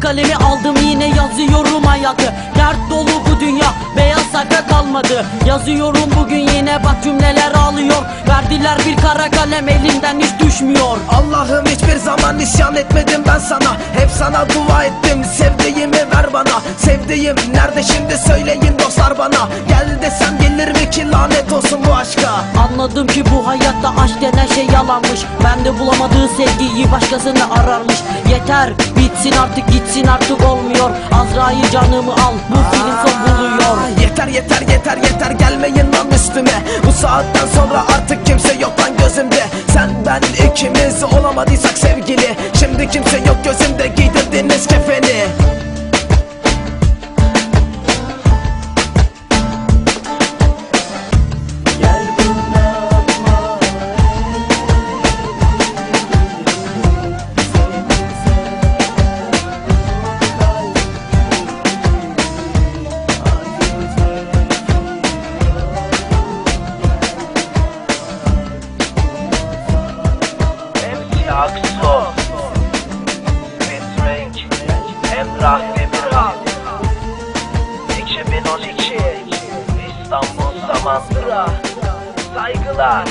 kara kalemi aldım yine yazıyorum hayatı. Dert dolu bu dünya beyaz sayfa kalmadı? Yazıyorum bugün yine bak cümleler ağlıyor. Verdiler bir kara kalem elimden hiç düşmüyor. Allah'ım hiçbir zaman isyan etmedim ben sana. Hep sana dua ettim sevdiğimi ver bana. Sevdiğim nerede şimdi söyleyin dostlar bana. Gel desem gelir mi ki lanet olsun bu aşka? Anladım ki bu hayatta aşk denen şey yalanmış. Ben de bulamadığı sevgiyi başkasında ararmış. Yeter bitsin artık gitsin artık olmuyor. Azrail canımı al bu film son buluyor. Aa, Yeter yeter yeter yeter. Gelmeyin lan üstüme. Bu saatten sonra artık kimse yok lan gözümde. Sen ben ikimiz olamadıysak sevgili. Şimdi kimse yok gözümde MC Aksu Bitrenk Emrah Demirhan 2012 İstanbul Samandıra Saygılar